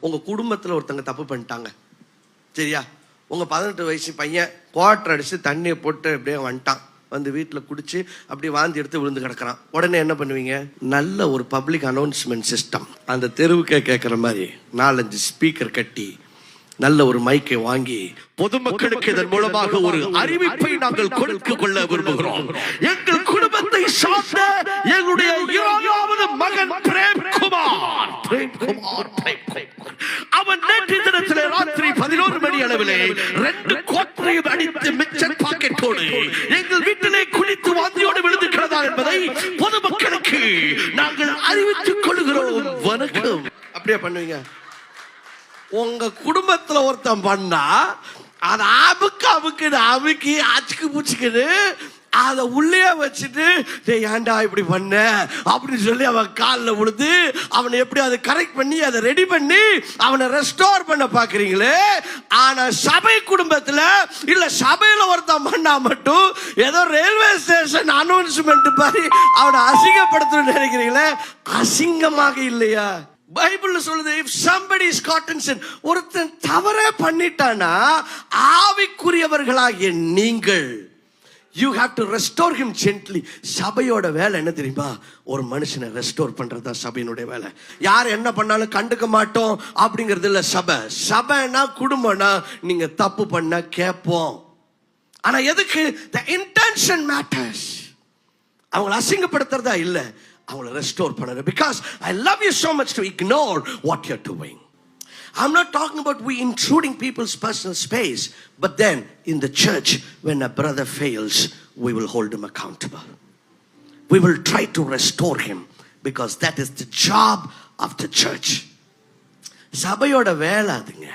உங்கள் குடும்பத்தில் ஒருத்தங்க தப்பு பண்ணிட்டாங்க. சரியா? உங்கள் பதினெட்டு வயசு பையன் குவாட்டர் அடித்து தண்ணியை போட்டு அப்படியே வந்துட்டான். வந்து வீட்டில் குடித்து அப்படியே வாந்தி எடுத்து விழுந்து கிடக்கிறான். உடனே என்ன பண்ணுவீங்க? நல்ல ஒரு பப்ளிக் அனௌன்ஸ்மெண்ட் சிஸ்டம் அந்த தெருவுக்கே கேட்குற மாதிரி நாலஞ்சு ஸ்பீக்கர் கட்டி நல்ல ஒரு மைக்கை வாங்கி பொதுமக்களுக்கு இதன் மூலமாக ஒரு அறிவிப்பை நாங்கள் கொடுத்து கொள்ள விரும்புகிறோம். எங்கள் குடும்பத்தை சார்ந்த எங்களுடைய இருபதாவது மகன் பிரேம்குமார். பிரேம்குமார் பிரேம்குமார். அவன் நேற்று தினத்திலே ராத்திரி பதினோரு மணி அளவிலே ரெண்டு கோட்டையும் அடித்து மிச்சர் பாக்கெட்டோடு எங்கள் வீட்டிலே குளித்து வாந்தியோடு விழுந்துக்கிறதா என்பதை பொதுமக்களுக்கு நாங்கள் அறிவித்துக் கொள்கிறோம். வணக்கம். அப்படியே பண்ணுவீங்க. உங்க குடும்பத்துல ஒருத்தன் பண்ணா அது அமுக்கு அமுக்குன்னு அமுக்கி அச்சுக்கு பூச்சிக்குன்னு அதை உள்ளே வச்சுட்டு டேய் ஏன்டா இப்படி பண்ண? அப்படின்னு சொல்லி அவன் காலில் விழுந்து அவனை எப்படி அதை கரெக்ட் பண்ணி அதை ரெடி பண்ணி அவனை ரெஸ்டோர் பண்ண பார்க்குறீங்களே? ஆனால் சபை குடும்பத்தில் இல்லை சபையில் ஒருத்தன் பண்ணா மட்டும் ஏதோ ரயில்வே ஸ்டேஷன் அனௌன்ஸ்மெண்ட் மாதிரி அவனை அசிங்கப்படுத்தணும்னு நினைக்கிறீங்களே? அசிங்கமாக இல்லையா? பைபிள் சொல்லுது இஃப் சம்படி இஸ் caught ஒருத்தன் தவறே பண்ணிட்டானா ஆவிக்குரியவர்களாகிய நீங்கள். You have to restore him gently சபையோட வேலை என்ன தெரியுமா? ஒரு மனுஷனை ரெஸ்டோர் பண்ணுறது தான் சபையினுடைய வேலை. யார் என்ன பண்ணாலும் கண்டுக்க மாட்டோம் அப்படிங்கிறது இல்ல சபை. சபைனா குடும்பம்னா நீங்க தப்பு பண்ண கேட்போம். ஆனா எதுக்கு? த இன்டென்ஷன் மேட்டர்ஸ் அவங்கள அசிங்கப்படுத்துறதா இல்லை. அவங்கள ரெஸ்டோர் பண்ணுறது. Because I love you so much to ignore what you're doing I'm not talking about we intruding people's personal space, but then in the church, when a brother fails, we will hold him accountable. We will try to restore him because that is the job of the church. சபையோட வேலை அதுங்க